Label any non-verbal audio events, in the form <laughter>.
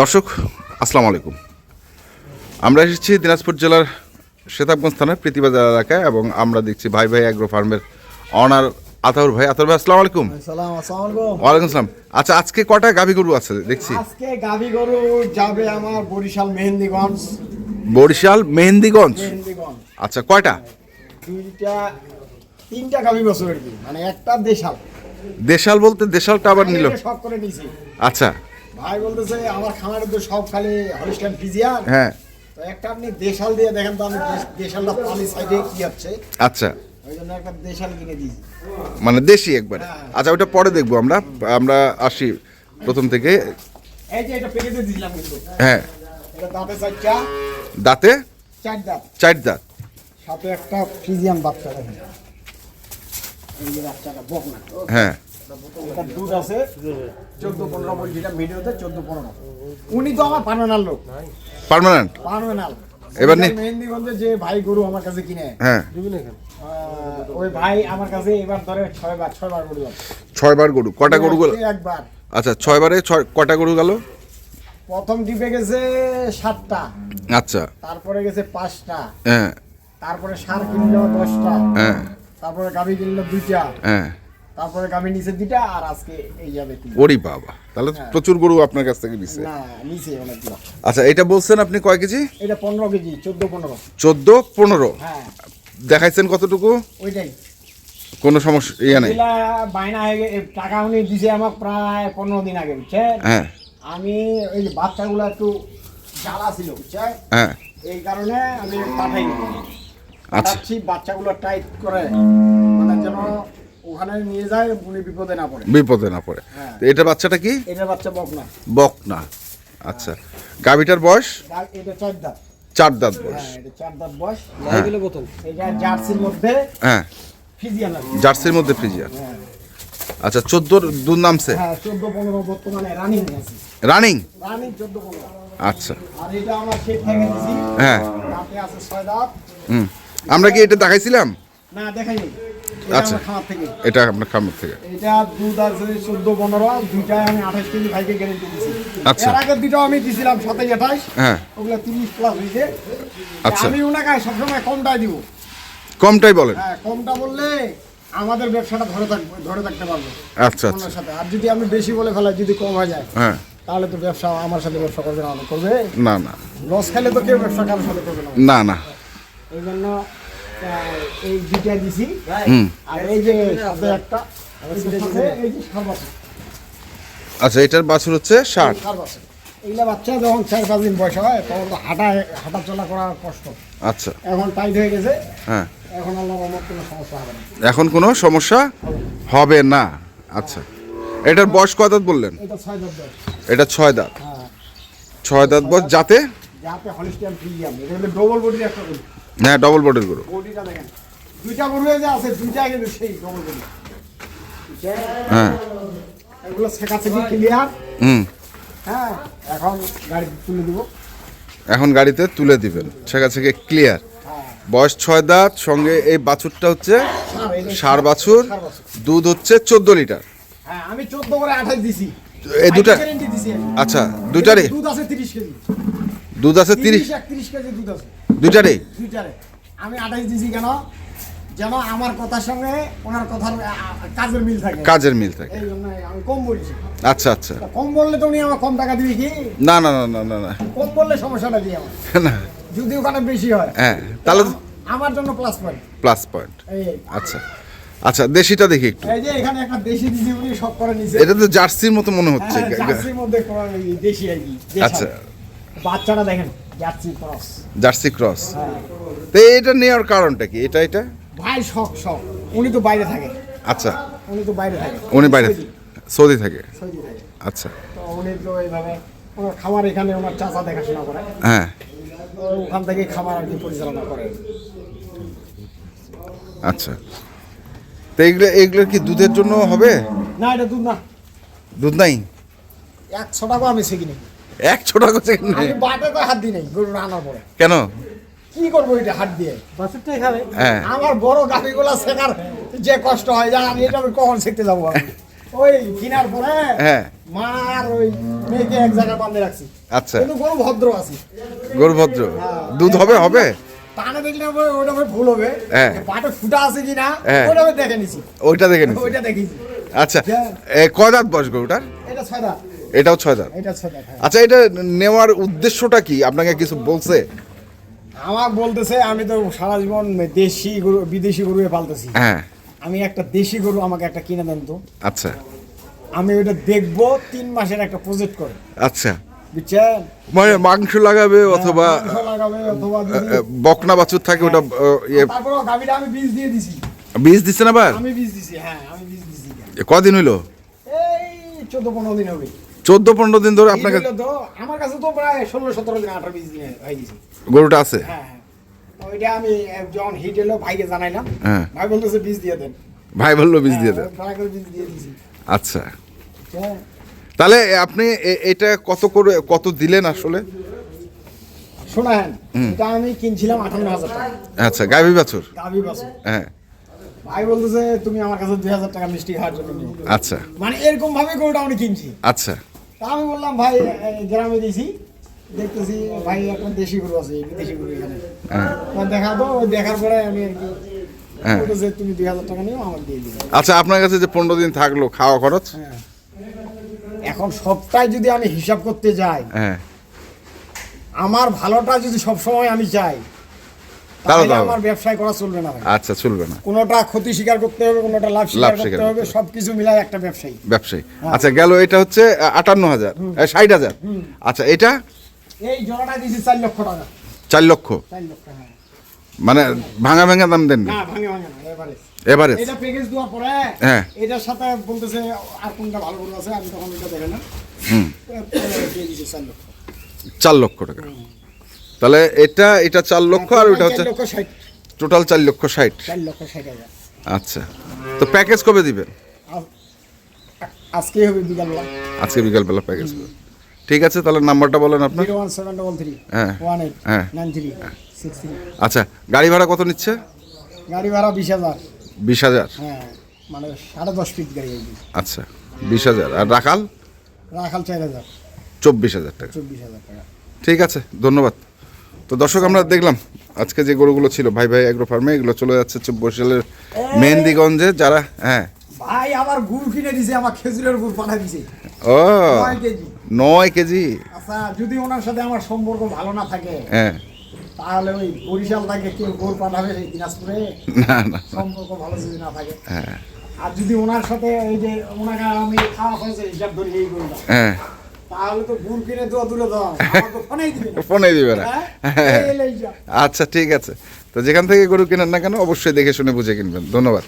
দর্শক আসসালামু আলাইকুম। আমরা এসেছি দিনাজপুর জেলার সেতাবগঞ্জ থানার প্রীতিবাজার এলাকায় এবং আমরা দেখছি ভাই ভাই অ্যাগ্রো ফার্মের অনার আতাউর ভাই। আতাউর ভাই আসসালামু আলাইকুম। সালাম আসসালামু আলাইকুম। ওয়ালাইকুম আসসালাম আচ্ছা আজকে কটা গাভী গরু আছে? দেখছি। আজকে গাভী গরু যাবে আমার বরিশাল মেহেন্দিগঞ্জ। বরিশাল মেহেন্দিগঞ্জ? আচ্ছা কয়টা? দুইটা তিনটা গাভী বছর মানে একটা দেশাল। দেশাল বলতে দেশালটা আবার নিল। করে আচ্ছা। ভাই বলতেছে আমার খামারে তো সব খালি হলিস্টান ফিজিয়ান। হ্যাঁ। তো একটা আপনি দেশাল দিয়ে দেখেন তো আমি দেশালটা পালি সাইডে কি যাচ্ছে আচ্ছা। ওই জন্য একটা দেশাল কিনে দিয়েছি। মানে দেশি একবার। আচ্ছা ওটা পরে দেখব আমরা। আমরা আসি প্রথম থেকে। হ্যাঁ। দাঁতে চার দাঁত। সাথে একটা ফিজিয়ান বাচ্চা হ্যাঁ। এটা দুধ আছে চোদ্দ পনেরো বলছি এটা ভিডিওতে চোদ্দ পনেরো। উনি তো আমার পানানাল লোক। পার্মানেন্ট পানানাল এবার নি- মেহেন্দিগঞ্জে যে ভাই গরু আমার কাছে কিনে হ্যাঁ। ওই ভাই আমার কাছে এবার ধরে ছয় বার ছয় বার গরু আছে। ছয়বার গরু কটা গরু গেল? একবার। আচ্ছা ছয়বারে ছয় কটা গরু গেল? প্রথম টিপে গেছে সাতটা। আচ্ছা। তারপরে গেছে পাঁচটা। হ্যাঁ। তারপরে সার কিনলো দশটা। হ্যাঁ। তারপরে গাভি কিনলো দুইটা। হ্যাঁ। তারপরে গাভি নিচে দুইটা আর আজকে এই যাবে। ওরি বাবা। তাহলে তো প্রচুর গরু আপনার কাছ থেকে দিছে না নিচে অনেকগুলো। আচ্ছা এটা বলছেন আপনি কয় কেজি? এটা পনেরো কেজি চোদ্দ পনেরো। চোদ্দ পনেরো? হ্যাঁ। দেখাইছেন কতটুকু? ওইটাই। কোনো সমস্যা ইয়ে নেই। বায়না হয়ে গে- টাকা উনি দিছে আমাকে প্রায় পনেরো দিন আগে বুঝছেন? হ্যাঁ। আমি ওই যে বাচ্চাগুলো একটু জ্বালা ছিল বুঝছেন? হ্যাঁ। এই কারণে আমি পাঠাই আচ্ছা। বাচ্চাগুলো টাইট করে মানে যেন ওখানে নিয়ে যায় উনি বিপদে না পড়ে। বিপদে না পড়ে। হ্যাঁ। তো এটা বাচ্চাটা কি? এটা বাচ্চা বক না আচ্ছা। গাভিটার বয়স? এটা চার দাঁত। চার দাঁত বয়স। হ্যাঁ এটা চার দাঁত বয়স। হ্যাঁ। বোতল। এটা জার্সির মধ্যে হ্যাঁ। ফিজিয়ান জার্সির মধ্যে ফ্রিজিয়ার হ্যাঁ। আচ্ছা চোদ্দোর দুধ নামছে? হ্যাঁ চোদ্দ পনেরো বর্তমানে রানিং আছে। রানিং? রানিং চোদ্দ পনেরো। আচ্ছা। আর এটা আমার শেখ থেকে দিছি হ্যাঁ। আছে ছয় দাঁত। হুম। আমরা কি এটা দেখাইছিলাম? না দেখাইনি। আচ্ছা। খামার থেকে। এটা আপনার খামার থেকে। এটা দুধ আছে চোদ্দ পনেরো দুইটায় আমি আঠাশ কেজি ভাইকে গ্যারেন্টি দিছি। আচ্ছা। আগে দুটো আমি দিছিলাম সাতাশ আঠাশ হ্যাঁ। ওগুলো তিরিশ প্লাস হয়েছে আচ্ছা। আমি ওনাকে সবসময় কমটাই দিব। কমটাই বলেন। হ্যাঁ কমটা বললে আমাদের ব্যবসাটা ধরে থাকবে ধরে থাকতে পারব। আচ্ছা আচ্ছা। সাথে। আর যদি আমি বেশি বলে ফেলাই যদি কম হয়ে যায় হ্যাঁ। তাহলে তো ব্যবসা আমার সাথে ব্যবসা করবে না করবে? না না। লস খাইলে তো কেউ ব্যবসা কারোর সাথে করবে না। না না। এই জন্য এই দুইটা দিছি। আর এই যে একটা এই যে আচ্ছা এটার বাছুর হচ্ছে ষাট। এইগুলা বাচ্চা যখন চার পাঁচ দিন বয়স হয় তখন তো হাঁটা হাঁটা চলা করা কষ্ট। আচ্ছা। এখন টাইট হয়ে গেছে। হ্যাঁ। এখন কোনো সমস্যা হবে না। এখন কোনো সমস্যা হবে না। আচ্ছা। এটার বয়স কয় দাঁত বললেন? এটা ছয় দশ এটা ছয় দাঁত। হ্যাঁ। ছয় দাঁত বয়স যাতে যাতে হলিস্টিয়ান ফ্রিজিয়াম এটা হলো ডবল বডির একটা গরু। হ্যাঁ ডবল বডির গরু। বডিটা দেখেন। দুইটা গরু যে আছে দুইটা কিন্তু সেই ডবল বডি হ্যাঁ। এগুলো শেখাশেখি ক্লিয়ার হুম। হ্যাঁ এখন গাড়ি তুলে দিব। এখন গাড়িতে তুলে দিবেন। ক্লিয়ার বয়স ছয় দাঁত সঙ্গে এই বাছুরটা হচ্ছে সার, বাছুর। দুধ হচ্ছে চোদ্দ লিটার। হ্যাঁ আমি চোদ্দ করে আঠাশ দিছি। এই দুটা। আচ্ছা দুটারে দুধ আছে তিরিশ কেজি। দুধ আছে তিরিশ তিরিশ? কেজি দুধ আছে। দুটারে দুইটারে আমি আঠাশ দিছি কেন? যেন আমার কথার সঙ্গে ওনার কথার কাজের মিল থাকে। কাজের মিল থাকে। এই জন্য আমি কম বলছি। আচ্ছা আচ্ছা। কম বললে তো উনি আমার কম টাকা দিবি কি? না না না না না না। কম বললে সমস্যাটা দিয়ে আমার? <laughs> না। যদি ওখানে বেশি হয়। হ্যাঁ তাহলে আমার জন্য প্লাস পয়েন্ট প্লাস পয়েন্ট আচ্ছা। আচ্ছা দেশিটা দেখি একটু। এই যে এখানে একটা দেশি দিদি উনি সব করে নিছে। এটা তো জার্সির মতো মনে হচ্ছে। হ্যাঁ, জার্সির মধ্যে দেশি আর কি আচ্ছা। বাচ্চাটা দেখেন জার্সি ক্রস। Jersey cross. হ্যাঁ। তো এটা নেওয়ার কারণটা কি? এটা এটা? ভাই শখ শখ। উনি তো বাইরে থাকে। আচ্ছা। উনি তো বাইরে থাকে। উনি বাইরে সৌদি, থাকে। সৌদি থাকে। আচ্ছা। তো উনি তো এইভাবে ওনার খামার এখানে ওনার চাচা দেখাশোনা করে। হ্যাঁ। ওখান থেকে খামার আর কি পরিচালনা করে। আচ্ছা। তো এগুলো এগুলো কি দুধের জন্য হবে? না এটা দুধ না। দুধ নাই? একশো টাকা আমি শিখি নেই এক ছোট করছে আমি বাটে তো হাত দিই নাই গরু আনার পরে। কেন? কি করব এটা হাত দিয়ে? বাছুরটাই খাবে। হ্যাঁ। আমার বড় গাড়িগুলো শেখার যে কষ্ট হয় জান আমি এটা আমি কখন শিখতে যাব ওই কিনার পরে হ্যাঁ। মা আর ওই মেয়েকে এক জায়গায় বাঁধে রাখছি। আচ্ছা। কিন্তু গরু ভদ্র আছে। গরুভদ্র দুধ হবে হবে? টানে দেখলে ওই- ওটা ভুল হবে। হ্যাঁ। পাটে ফুটা আছে কিনা হ্যাঁ। ওটা আমি দেখে নিছি। ওইটা দেখে ওইটা দেখেছি। আচ্ছা। হ্যাঁ। এ, কয় দাঁত বয়স গরুটার? এটা ছয়টা এটাও ছয় দাঁত এটা হ্যাঁ। আচ্ছা এটা নেওয়ার উদ্দেশ্যটা কি? আপনাকে কিছু বলছে? আমার বলতেছে আমি তো সারা জীবন দেশি গরু বিদেশি গরু পালতেছি। হ্যাঁ। আমি একটা দেশি গরু আমাকে একটা কিনে দেন তো। আচ্ছা। আমি ওইটা দেখব তিন মাসের একটা প্রজেক্ট করে। আচ্ছা। বুঝছেন? মানে মাংস লাগাবে অথবা মাংস লাগাবে অথবা যদি- এ, বকনা বাছুর থাকে ওটা আ, ইয়ে, তারপরেও গাভিটা আমি বীজ দিয়ে দিছি। বীজ দিচ্ছেন আবার? আমি বীজ দিছি হ্যাঁ আমি বীজ দিছি। কদিন হইল? এই চোদ্দ পনেরো দিন হবে। চোদ্দ পনেরো দিন ধরে আপনাকে তো আমার কাছে তো প্রায় ষোলো সতেরো দিন আঠারো হয়ে গেছে। গরুটা আছে? হ্যাঁ হ্যাঁ। ওইটা আমি আহ, যখন হিট এলো ভাইকে জানাইলাম। হ্যাঁ। ভাই বলতেছে বীজ দিয়ে দেন। ভাই বলল বীজ দিয়ে দেন। হ্যাঁ, দিছি। আচ্ছা। হ্যাঁ তাহলে আপনি এটা কত করে কত দিলেন আসলে? শোনেন এটা আমি কিনছিলাম আঠান্ন হাজার টাকা। আচ্ছা গাভী বাছুর? গাভি বাসু হ্যাঁ। ভাই বলতেছে তুমি আমার কাছে দুই হাজার টাকা মিষ্টি খাওয়ার জন্য আচ্ছা। মানে এরকম ভাবে গরুটা আমি কিনছি। আচ্ছা। তা আমি বললাম ভাই গ্রামে দিয়েছি দেখতেছি ভাই একটা দেশি গরু আছে বিদেশি গরু এখানে। হ্যাঁ। দেখা তো ওই দেখার পরে আমি আর কি হ্যাঁ। তুমি দুই হাজার টাকা নিও আমাকে দিয়ে দিবে আচ্ছা আপনার কাছে যে পনেরো দিন থাকল খাওয়া খরচ? হ্যাঁ। এখন সবটাই যদি আমি হিসাব করতে যাই আমার ভালোটা যদি সব সময় আমি চাই তাহলে তাহলে তো হবে। আমার ব্যবসায় করা চলবে না আচ্ছা চলবে না। কোনোটা ক্ষতি স্বীকার করতে হবে কোনোটা লাভ স্বীকার লাভ করতে হবে সবকিছু মিলাই একটা ব্যবসায়ী। ব্যবসায়ী। আচ্ছা গেল এটা হচ্ছে আটান্ন হাজার ষাট হাজার। আচ্ছা এটা? এই জোড়াটা দিয়েছি চার লক্ষ টাকা। চার লক্ষ? চার লক্ষ হ্যাঁ। মানে ভাঙা ভাঙা দাম দেন না? না ভাঙে ভাঙে না এবারে এবারে এটা প্যাকেজ দেওয়ার পরে হ্যাঁ। এটার সাথে বলতেছে আর কোনটা ভালো গরু আছে? আমি তখন এটা দেখে না হুম। দিয়ে দিয়েছি চার লক্ষ। চার লক্ষ টাকা। তাহলে এটা এটা চার লক্ষ আর ওটা হচ্ছে টোটাল চার লক্ষ ষাট। আচ্ছা। তো প্যাকেজ কবে দিবেন? আজকে হবে বিকালবেলা। আজকে বিকালবেলা প্যাকেজ ঠিক আছে তাহলে নাম্বারটা বলেন আপনার। হ্যাঁ। হ্যাঁ। আচ্ছা গাড়ি ভাড়া কত নিচ্ছে? গাড়ি ভাড়া বিশ হাজার। বিশ হাজার? হ্যাঁ মানে সাড়ে দশ ফিট গাড়ি আচ্ছা বিশ হাজার। আর রাখাল? রাখাল চার হাজার। চব্বিশ হাজার টাকা। চব্বিশ হাজার টাকা। ঠিক আছে ধন্যবাদ। তো দর্শক আমরা দেখলাম আজকে যে গরুগুলো ছিল ভাই ভাই এগ্রো ফার্মে এগুলো চলে যাচ্ছে হচ্ছে বরিশালের মেহেন্দিগঞ্জে যারা হ্যাঁ। ভাই আমার গুড় কিনে দিছে আমার খেজুরের গুড় পাঠাই দিছে। ও নয় কেজি। আচ্ছা যদি ওনার সাথে আমার সম্পর্ক ভালো না থাকে হ্যাঁ। তাহলে ওই বরিশাল থেকে কেউ গোল পাঠাবে সেই দিনাজপুরে? না না সম্পর্ক ভালো যদি না থাকে। হ্যাঁ। আর যদি ওনার সাথে এই যে ওনাকে আমি খাওয়া খরচের হিসাব ধরি এই হ্যাঁ। দিবে না। <laughs> ফোনে দিবে না হ্যাঁ? এই লই যা। আচ্ছা ঠিক আছে তো যেখান থেকে গরু কেনেন না কেন অবশ্যই দেখে শুনে বুঝে কিনবেন ধন্যবাদ